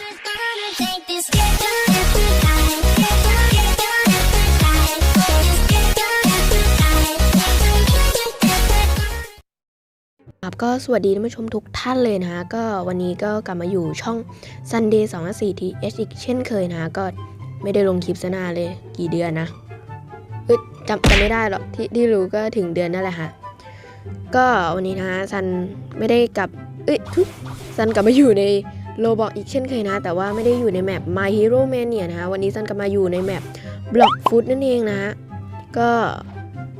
ครับก็สวัสดีท่านผู้ชมทุกท่านเลยนะฮะก็วันนี้ก็กลับมาอยู่ช่อง Sunday 2 4 t h อีกเช่นเคยนะก็ไม่ได้ลงคลิปซะนานเลยกี่เดือนนะเอ้ยจำจำไม่ได้หรอกที่ที่รู้ก็ถึงเดือนนั่นแหละฮะก็วันนี้นะซันไม่ได้กลับเอ้ยซันกลับมาอยู่ใน โลบอกอีกเช่นเคยนะ แต่ว่าไม่ได้อยู่ในแมป My Hero Mania นะฮะวันนี้ซันกลับมาอยู่ในแมป Block Food นั่นเองนะฮะก็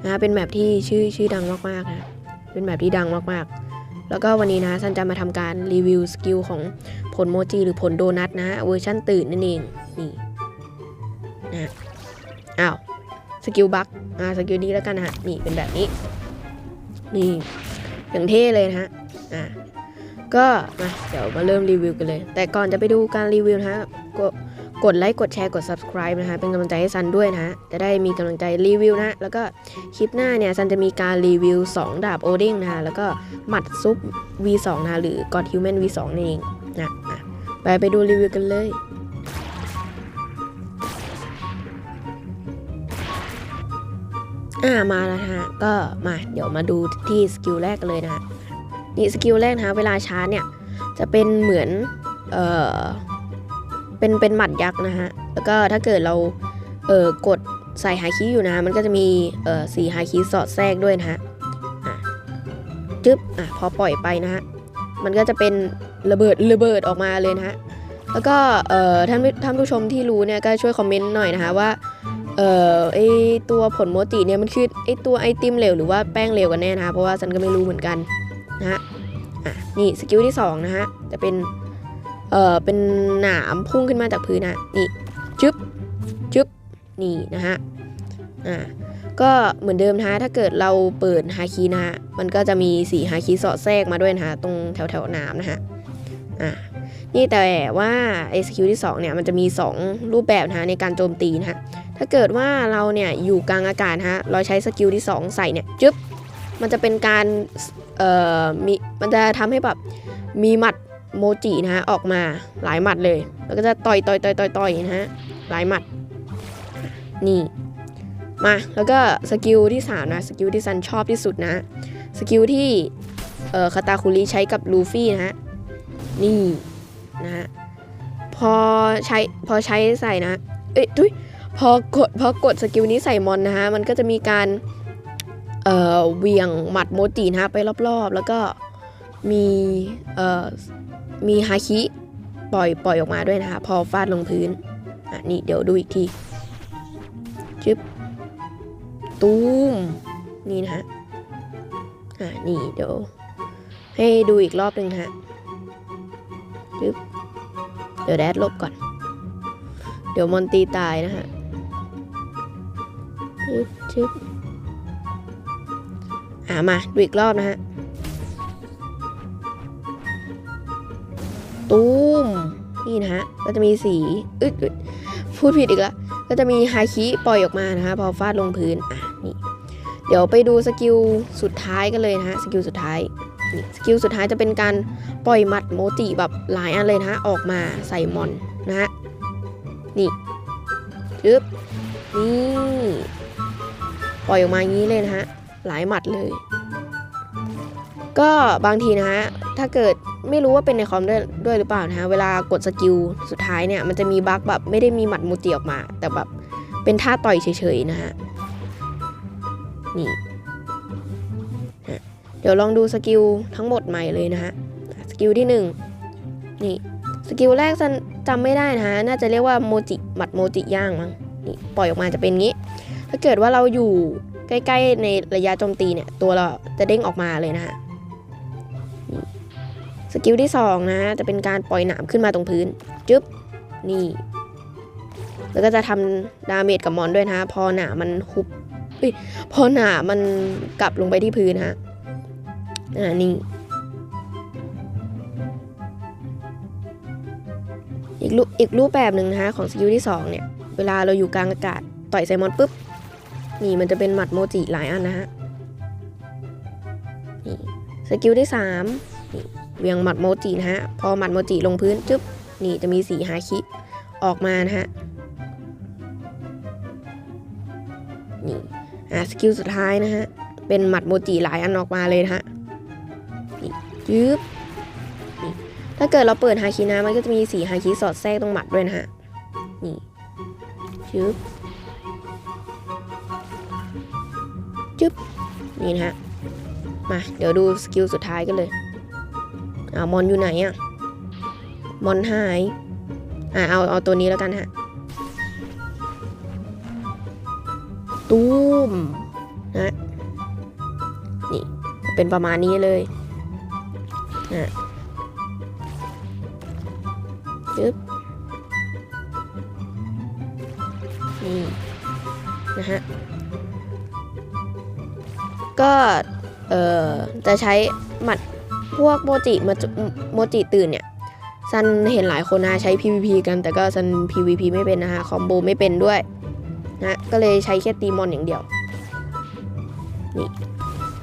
นะเป็นแมปที่ชื่อชื่อดังมากๆนะเป็นแมปที่ดังมากๆ แล้วก็วันนี้นะซันจะมาทำการรีวิวสกิลของผลโมจิหรือผลโดนัทนะเวอร์ชั่นตื่นนั่นเองนี่นะอ้าวสกิลบัคอ่าสกิลนี้แล้วกันนะฮะนี่เป็นแบบนี้ นี่อย่างเท่เลยนะฮะอ่า ก็มาเดี๋ยวมาเริ่มรีวิวกันเลย แต่ก่อนจะไปดูการรีวิวนะฮะก็กดไลค์กดแชร์กด subscribe นะฮะเป็นกำลังใจให้ซันด้วยนะฮะจะได้มีกำลังใจรีวิวนะ แล้วก็คลิปหน้าเนี่ยซันจะมีการรีวิว 2 ดาบโอเด้งนะฮะแล้วก็หมัดซุป V2 นะหรือ God Human V2 นั่นเองนะไปไปดูรีวิวกันเลยอ่ามาแล้วฮะก็มาเดี๋ยวมาดูที่สกิลแรกกันเลยนะฮะ นี่สกิลแรกนะฮะเวลาชาร์จเนี่ยจะเป็นเหมือนเออเป็นเป็นหมัดยักษ์นะฮะแล้วก็ถ้าเกิดเราเออกดใส่ฮาคิอยู่นะมันก็จะมีเออสีฮาคิสอดแทรกด้วยนะฮะจึ๊บอะพอปล่อยไปนะฮะมันก็จะเป็นระเบิดระเบิดออกมาเลยนะฮะแล้วก็เอ่อท่านท่านผู้ชมที่รู้เนี่ยก็ช่วยคอมเมนต์หน่อยนะคะว่าเอ่อไอตัวผลโมจิเนี่ยมันคือไอตัวไอติมเหลวหรือว่าแป้งเหลวกันแน่นะคะเพราะว่าฉันก็ไม่รู้เหมือนกัน นะฮะอะนี่สกิลที่สองนะฮะจะเป็นเอ่อเป็นหนามพุ่งขึ้นมาจากพื้นนะนี่จึ๊บจึ๊บนี่นะฮะอ่าก็เหมือนเดิมนะฮะถ้าเกิดเราเปิดฮาคีนะฮะมันก็จะมีสีฮาคีสอดแทรกมาด้วยนะฮะตรงแถวแถวน้ำนะฮะอ่านี่แต่ว่าไอสกิลที่2เนี่ยมันจะมี 2 รูปแบบนะฮะในการโจมตีนะฮะถ้าเกิดว่าเราเนี่ยอยู่กลางอากาศฮะเราใช้สกิลที่ 2 ใส่เนี่ยจึ๊บมันจะเป็นการ เอ่อมีมันจะทำให้แบบมีหมัดโมจินะฮะออกมาหลายหมัดเลย แล้วก็จะต่อยต่อยต่อยต่อยต่อยนะฮะหลายหมัดนี่มาแล้วก็สกิลที่3นะสกิลที่ซันชอบที่สุดนะสกิลที่เอ่อคาตาคุริใช้กับลูฟี่นะฮะนี่นะฮะพอใช้พอใช้ใส่นะเอ้ยทุยพอกดพอกดสกิลนี้ใส่มอนนะฮะมันก็จะมีการ เวียงหมัดโมจินะฮะไปรอบๆ แล้วก็มีมีฮาคิปล่อยปล่อยออกมาด้วยนะคะ พอฟาดลงพื้นอะนี่เดี๋ยวดูอีกทีจึ๊บตูมนี่นะฮะอ่านี่เดี๋ยว ให้ดูอีกรอบหนึ่งนะฮะจึ๊บเดี๋ยวแดดลบก่อน เดี๋ยวมอนตีตายนะฮะจึ๊บจึ๊บ อ่ามาดูอีกรอบนะฮะ ตูมนี่นะฮะ ก็จะมีสีอึดดพูดผิดอีกล้วก็จะมีไฮคิปล่อยออกมานะคะพอฟาดลงพื้น อะนี่ เดี๋ยวไปดูสกิลสุดท้ายกันเลยนะฮะ สกิลสุดท้ายนี่สกิลสุดท้ายจะเป็นการปล่อยมัดโมจิแบบหลายอันเลยนะฮะ ออกมาใส่มอนนะฮะ นี่จึ๊บนี่ ปล่อยออกมาอย่างนี้เลยนะฮะ หลายหมัดเลย ก็บางทีนะฮะ ถ้าเกิดไม่รู้ว่าเป็นในคอมด้วยด้วยหรือเปล่านะฮะ เวลากดสกิลสุดท้ายเนี่ย มันจะมีบั๊กแบบไม่ได้มีหมัดโมจิออกมา แต่แบบเป็นท่าต่อยเฉยๆนะฮะ นี่เดี๋ยวลองดูสกิลทั้งหมดใหม่เลยนะฮะ สกิลที่หนึ่งนี่ สกิลแรกจำไม่ได้นะฮะ น่าจะเรียกว่าโมจิหมัดโมจิย่างมั้งนี่ปล่อยออกมาจะเป็นงี้ ถ้าเกิดว่าเราอยู่ ใกล้ๆในระยะโจมตีเนี่ยตัวเราจะเด้งออกมาเลยนะฮะสกิลที่2นะจะเป็นการปล่อยหนามขึ้นมาตรงพื้นจึ๊บนี่ แล้วก็จะทำดาเมจกับมอนด้วยนะพอหนามมันหุบเอ้ยพอหนามมันกลับลงไปที่พื้นฮะอ่านี่อีกรูปอีกรูปแบบหนึ่งนะฮะของสกิลที่2เนี่ย เวลาเราอยู่กลางอากาศ ต่อยไซมอนปุ๊บ นี่มันจะเป็นหมัดโมจิหลายอันนะฮะนี่สกิลที่3นี่เวียงหมัดโมจินะฮะ พอหมัดโมจิลงพื้นจึ๊บนี่จะมีสีฮาคิออกมานะฮะ นี่อะสกิลสุดท้ายนะฮะ เป็นหมัดโมจิหลายอันออกมาเลยนะฮะ นี่ยึบนี่ถ้าเกิดเราเปิดฮาคินะมันก็จะมีสีฮาคิสอดแทรกตรงหมัดด้วยนะฮะ นี่ยึบ จึ๊บนี่นะฮะ มา เดี๋ยวดูสกิลสุดท้ายกันเลยอ่ามอนอยู่ไหนอะมอนหาย อ่าเอาเอาตัวนี้แล้วกันฮะ ตูมนะนี่เป็นประมาณนี้เลยนะจึ๊บนี่นะฮะ ก็เอ่อจะใช้หมัดพวกโมจิมาโมจิตื่นเนี่ยซันเห็นหลายคนนะใช้ PVP กันแต่ก็ซัน PVP ไม่เป็นนะฮะคอมโบไม่เป็นด้วยนะก็เลยใช้แค่ตีมอนอย่างเดียวนี่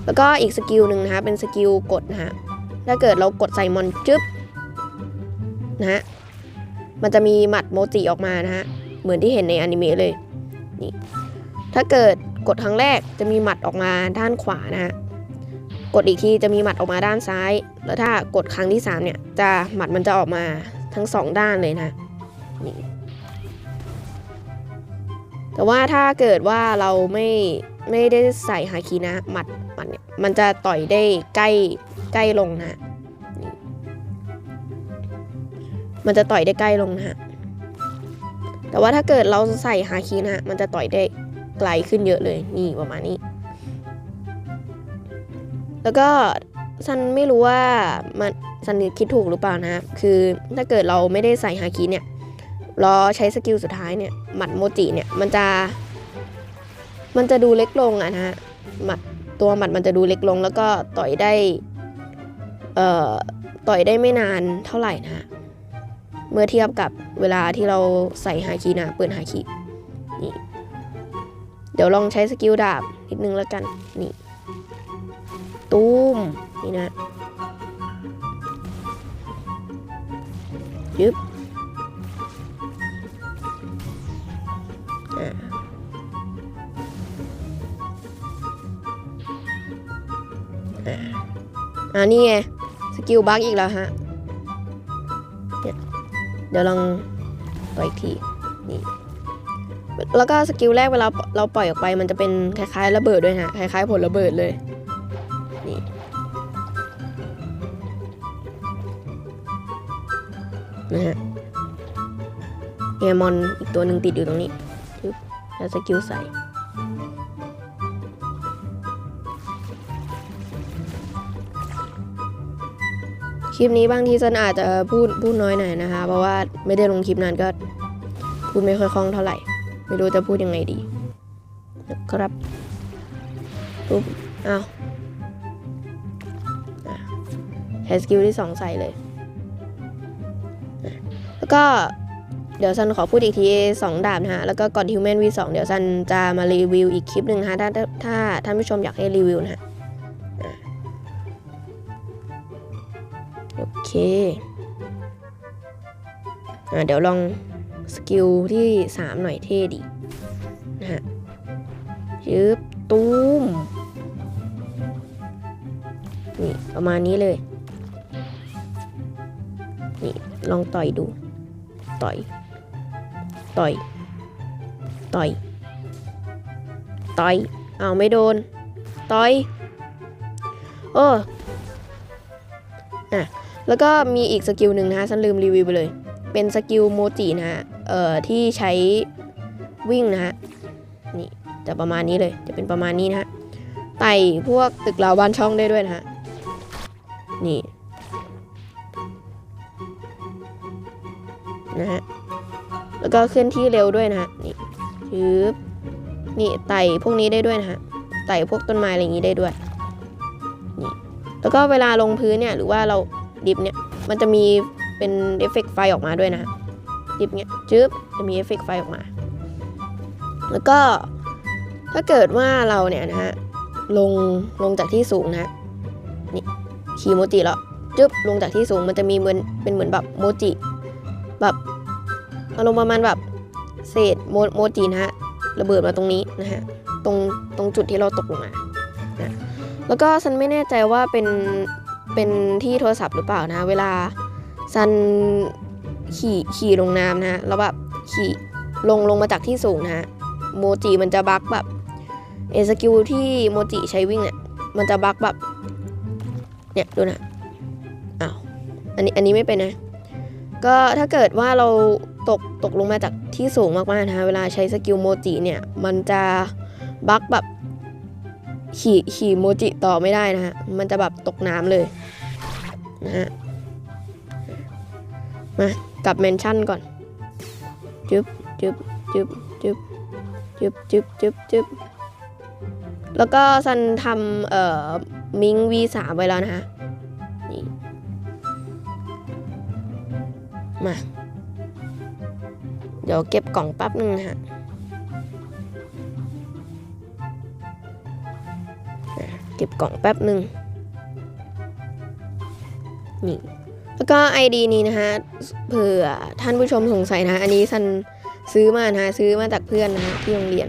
แล้วก็อีกสกิลหนึ่งนะคะเป็นสกิลกดนะฮะถ้าเกิดเรากดใส่มอนจึ๊บนะฮะมันจะมีหมัดโมจิออกมานะฮะเหมือนที่เห็นในอนิเมะเลยนี่ถ้าเกิด กดครั้งแรกจะมีหมัดออกมาด้านขวานะฮะกดอีกทีจะมีหมัดออกมาด้านซ้าย แล้วถ้ากดครั้งที่3เนี่ยจะหมัดมันจะออกมาทั้งสองด้านเลยนะนี่แต่ว่าถ้าเกิดว่าเราไม่ไม่ได้ใส่ฮาคินะหมัดหมัดเนี่ยมันจะต่อยได้ใกล้ใกล้ลงนะนมันจะต่อยได้ใกล้ลงนะฮะแต่ว่าถ้าเกิดเราใส่ฮาคินะมันจะต่อยได้ ไกลขึ้นเยอะเลยนี่ประมาณนี้ แล้วก็ซันไม่รู้ว่ามันซันคิดถูกหรือเปล่านะ คือถ้าเกิดเราไม่ได้ใส่ฮาคิเนี่ยรอใช้สกิลสุดท้ายเนี่ยหมัดโมจิเนี่ยมันจะ มันจะดูเล็กลงอะนะฮะหมัดตัวหมัดมันจะดูเล็กลง แล้วก็ต่อยได้เอ่อต่อยได้ไม่นานเท่าไหร่นะฮะเมื่อเทียบกับเวลาที่เราใส่ฮาคินะเปิดฮาคินี่ เดี๋ยวลองใช้สกิลดาบนิดนึงแล้วกัน นี่ ตูมนี่นะยึบอ่าอ่านี่ไง สกิลบักอีกแล้วฮะ เดี๋ยวลองต่ออีกที แล้วก็สกิลแรกเวลาเราปล่อยออกไปมันจะเป็นคล้ายๆระเบิดด้วยฮะคล้ายๆผลระเบิดเลยนี่นะฮะเอมอนอีกตัวหนึ่งติดอยู่ตรงนี้แล้วสกิลใส่คลิปนี้บางทีฉันอาจจะพูดพูดน้อยหน่อยนะคะ เพราะว่าไม่ได้ลงคลิปนั้นก็พูดไม่ค่อยคล่องเท่าไหร่ ไม่รู้จะพูดยังไงดีนะครับปุ๊บอ้าวใช้สกิลที่2ใส่เลย แล้วก็เดี๋ยวซันขอพูดอีกที2ดาบนะฮะ แล้วก็ก่อนฮิวแมน V2 เดี๋ยวซันจะมารีวิวอีกคลิปหนึ่งฮะถ้าถ้าท่านผู้ชมอยากให้รีวิวนะฮะโอเคอเดี๋ยวลอง สกิลที่ 3 หน่อยเท่ดีนะฮะยืบตูมนี่ ประมาณนี้เลย นี่ ลองต่อยดู ต่อย ต่อย ต่อย ต่อย เอาไม่โดน ต่อย โอ้อะแล้วก็มีอีกสกิลหนึ่งนะฮะฉันลืมรีวิวไปเลย เป็นสกิลโมจินะฮะ เอ่อที่ใช้วิ่งนะฮะนี่จะประมาณนี้เลยจะเป็นประมาณนี้นะฮะไต่พวกตึกราวบ้านช่องได้ด้วยนะฮะนี่นะฮะแล้วก็เคลื่อนที่เร็วด้วยนะฮะนี่ชืบนี่ไต่พวกนี้ได้ด้วยนะฮะไต่พวกต้นไม้อะไรอย่างนี้ได้ด้วยนี่แล้วก็เวลาลงพื้นเนี่ยหรือว่าเราดิฟเนี่ยมันจะมีเป็นเอฟเฟกต์ไฟออกมาด้วยนะฮะ ดิฟเนี่ยจึ๊บจะมีเอฟเฟกต์ไฟออกมา แล้วก็ถ้าเกิดว่าเราเนี่ยนะฮะลงลงจากที่สูงนะฮะนี่ขี่โมจิแล้วจึ๊บลงจากที่สูงมันจะมีเหมือนเป็นเหมือนแบบโมจิแบบอารมณ์ประมาณแบบเศษโมโมจินะฮะระเบิดมาตรงนี้นะฮะตรงตรงจุดที่เราตกลงมานะแล้วก็ซันไม่แน่ใจว่าเป็นเป็นที่โทรศัพท์หรือเปล่านะ เวลาซัน ขี่ขี่ลงน้ำนะฮะแล้วแบบขี่ลงลงมาจากที่สูงนะฮะโมจิมันจะบักแบบเอสกิลที่โมจิใช้วิ่งเนี่ยมันจะบักแบบเนี่ยดูนะอ้าวอันนี้อันนี้ไม่เป็นนะ ก็ถ้าเกิดว่าเราตกตกลงมาจากที่สูงมากๆนะคะเวลาใช้สกิลโมจิเนี่ยมันจะบักแบบขี่ขี่โมจิต่อไม่ได้นะฮะมันจะแบบตกน้ำเลยนะฮะมา กลับแมนชั่นก่อนจึ๊บจึ๊บจึ๊บจึ๊บจึ๊บจึ๊บจึ๊บจึ๊บแล้วก็ซันทำเอ่อมิง V3 ไว้แล้วนะฮะนี่มา เดี๋ยวเก็บกล่องแป๊บนึงนะฮะอะเก็บกล่องแป๊บนึงนี่ แล้วก็ ID นี้นะฮะเผื่อท่านผู้ชมสงสัยนะอันนี้ซันซื้อมานะฮะซื้อมาจากเพื่อนนะฮะที่โรงเรียน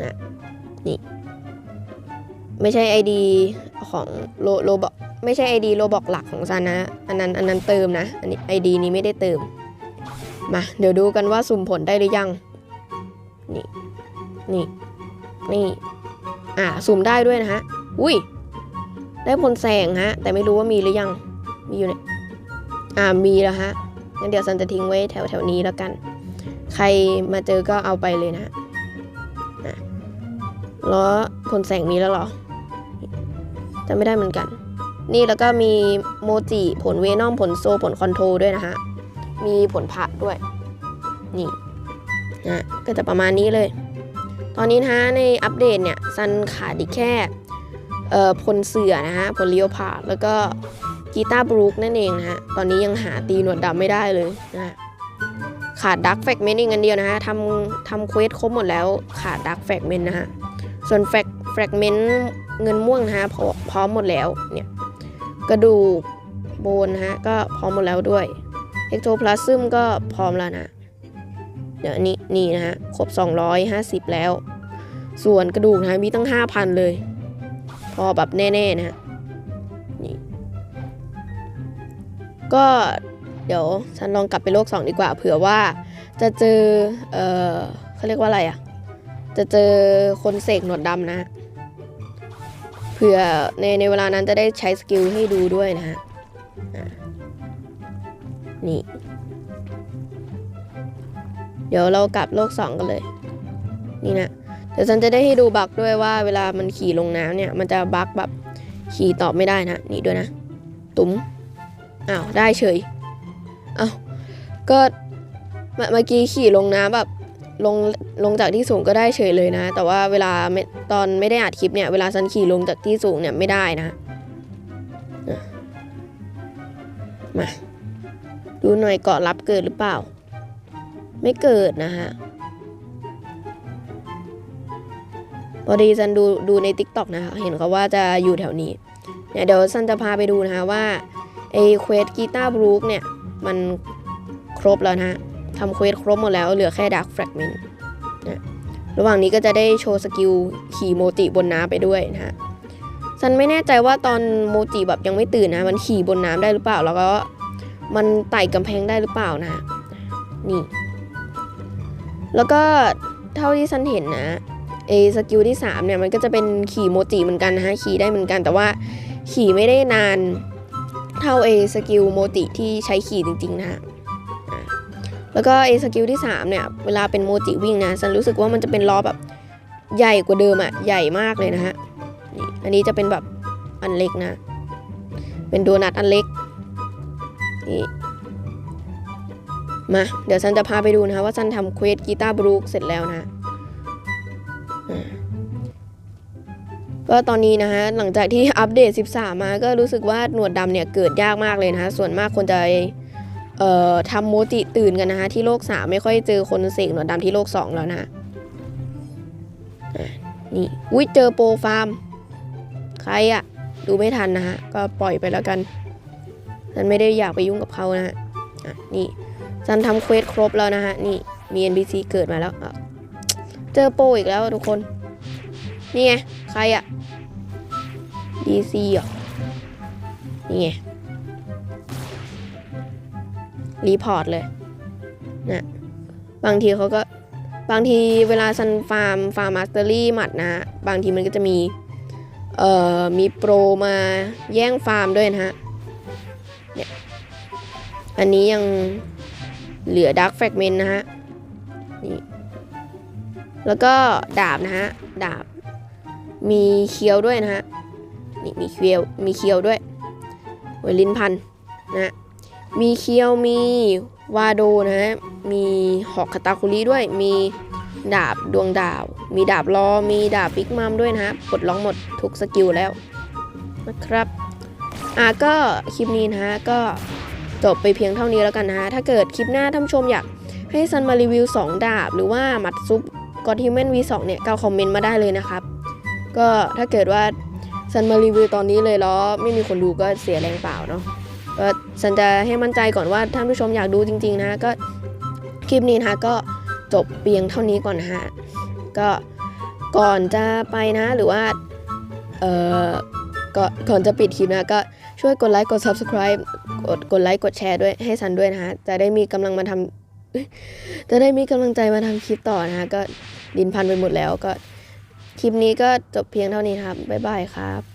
นะนี่ ไม่ใช่ ID ของโลโลบอกไม่ใช่ ID โลบอกหลักของซันนะอันนั้นอันนั้นเติมนะอันนี้ ID นี้ไม่ได้เติม มาเดี๋ยวดูกันว่าสุ่มผลได้หรือยัง นี่ นี่ นี่ อ่าสุ่มได้ด้วยนะฮะ อุ้ย ได้ผลแสงฮะ แต่ไม่รู้ว่ามีหรือยัง มีอยู่เนี่ย อ่ามีแล้วฮะงั้นเดี๋ยวซันจะทิ้งไว้แถวแถวนี้แล้วกัน ใครมาเจอก็เอาไปเลยนะฮะแล้วผลแสงมีแล้วเหรอจะไม่ได้เหมือนกัน นี่แล้วก็มีโมจิผลเวนอมผลโซผลคอนโทรด้วยนะฮะ มีผลผักด้วย นี่นะก็จะประมาณนี้เลย ตอนนี้นะฮะในอัปเดตเนี่ยซันขาดอีกแค่เอ่อผลเสือนะฮะผลเลียวผาแล้วก็ กีตาร์บรูคนั่นเองนะฮะ ตอนนี้ยังหาตีหนวดดำไม่ได้เลยนะฮะขาดดักแฟกเมนต์อีกอันเดียวนะฮะทำทำเควสครบหมดแล้วขาดดักแฟกเมนต์นะฮะ ส่วนแฟกแฟกเมนต์เงินม่วงนะฮะพพร้อมหมดแล้วเนี่ยกระดูกโบนนะฮะก็พร้อมหมดแล้วด้วยเอ็กโทพลาซึมก็พร้อมแล้วนะเดี๋ยวนี้นี่นะฮะครบ 250 แล้ว ส่วนกระดูกนะฮะมีตั้ง 5,000 เลย พอแบบแน่ ๆ นะฮะ ก็เดี๋ยวฉันลองกลับไปโลก 2 ดีกว่าเผื่อว่าจะเจอ เออเขาเรียกว่าอะไรอะ่ะ จะเจอคนเสกหนวดดำนะเผื่อในในเวลานั้นจะได้ใช้สกิลให้ดูด้วยนะฮะนี่ เดี๋ยวเรากลับโลก 2 กันเลย นี่นะเดี๋ยวฉันจะได้ให้ดูบักด้วยว่าเวลามันขี่ลงน้ำเนี่ย มันจะบักแบบขี่ต่อไม่ได้นะ นี่ด้วยนะ ตุ้ม อ้าวได้เฉยอ้าวก็เมื่อกี้ขี่ลงน้ำแบบลงลงจากที่สูงก็ได้เฉยเลยนะ แต่ว่าเวลาไม่ตอนไม่ได้อัดคลิปเนี่ยเวลาฉันขี่ลงจากที่สูงเนี่ยไม่ได้นะอะมาดูหน่อยเกาะรับเกิดหรือเปล่า ไม่เกิดนะฮะพอดีซันดูดูใน t ิ k t o k นะคะเห็นเขาว่าจะอยู่แถวนี้เนี่ยเดี๋ยวซันจะพาไปดูนะคะว่า ไอเควสกีตาร์บรูคเนี่ย มันครบแล้วนะทำเควสครบหมดแล้วเหลือแค่ดักแฟกเมนต์นะระหว่างนี้ก็จะได้โชว์สกิลขี่โมจิบนน้ำไปด้วยนะฮะซันไม่แน่ใจว่าตอนโมจิแบบยังไม่ตื่นนะ มันขี่บนน้ำได้หรือเปล่า แล้วก็มันไต่กำแพงได้หรือเปล่านะฮะนี่ แล้วก็เท่าที่ฉันเห็นนะเอสกิลที่3เนี่ยมันก็จะเป็นขี่โมจิเหมือนกันนะฮะขี่ได้เหมือนกันแต่ว่าขี่ไม่ได้นาน เท่าเอสกิลโมจิที่ใช้ขี่จริงๆ นะฮะแล้วก็เอสกิลที่ 3 เนี่ย เวลาเป็นโมจิวิ่งนะฉันรู้สึกว่ามันจะเป็นล้อแบบใหญ่กว่าเดิมอะใหญ่มากเลยนะฮะนี่อันนี้จะเป็นแบบอันเล็กนะ เป็นโดนัทอันเล็กนี่มา เดี๋ยวซันจะพาไปดูนะคะว่าซันทำเควสกีตาร์บรูคเสร็จแล้วนะอ่า ก็ตอนนี้นะฮะหลังจากที่อัปเดต 13 มาก็รู้สึกว่าหนวดดำเนี่ยเกิดยากมากเลยนะะส่วนมากคนจะเอ่อทำโมจิตื่นกันนะคะที่โลก 3 ไม่ค่อยเจอคนเสกหนวดดำที่โลก 2 แล้วนะะนี่อุ้ยเจอโปรฟาร์ม ใครอะดูไม่ทันนะฮะก็ปล่อยไปแล้วกันฉันไม่ได้อยากไปยุ่งกับเขานะฮะนี่ซันทำเควสครบแล้วนะฮะนี่มี NPC เกิดมาแล้วเจอโปรอีกแล้วทุกคน นี่ไง ใครอะ DC เหรอนี่ไง รีพอร์ตเลยนะบางทีเขาก็ บางทีเวลาซันฟาร์ม ฟาร์มมาสเตอรี่หมัดนะฮะบางทีมันก็จะมี เอ่อ มีโปรมาแย่งฟาร์มด้วยนะฮะ เนี่ย อันนี้ยังเหลือดักแฟกเมนนะฮะ นี่ แล้วก็ดาบนะฮะ ดาบ มีเคียวด้วยนะฮะนี่มีเคียวมีเคียวด้วยไวลินพันนะฮะมีเคียวมีวาโดนะฮะมีหอกคาตาคุริด้วย มีดาบดวงดาว มีดาบล้อมีดาบปิกมัมด้วยนะฮะปลดล็อกหมดทุกสกิลแล้วนะครับอะก็คลิปนี้นะฮะก็จบไปเพียงเท่านี้แล้วกันนะฮะถ้าเกิดคลิปหน้าท่านชมอยากให้ซันมารีวิว 2 ดาบ หรือว่ามัดซุปกอทิเมน V2 เนี่ยก็คอมเมนต์มาได้เลยนะครับ ก็ถ้าเกิดว่าซันมารีวิวตอนนี้เลยแล้วไม่มีคนดูก็เสียแรงเปล่าเนาะก็ซันจะให้มั่นใจก่อนว่าท่านผู้ชมอยากดูจริง ๆ นะก็คลิปนี้นะคะก็จบเพียงเท่านี้ก่อนนะฮะก็ก่อนจะไปนะหรือว่าเอ่อก็ก่อนจะปิดคลิปนะก็ช่วยกดไลค์กด subscribe กดกดไลค์กดแชร์ด้วยให้ซันด้วยนะฮะจะได้มีกำลังมาทำจะได้มีกำลังใจมาทำคลิปต่อนะฮะก็ดินพันไปหมดแล้วก็ คลิปนี้ก็จบเพียงเท่านี้ครับ บ๊ายบายครับ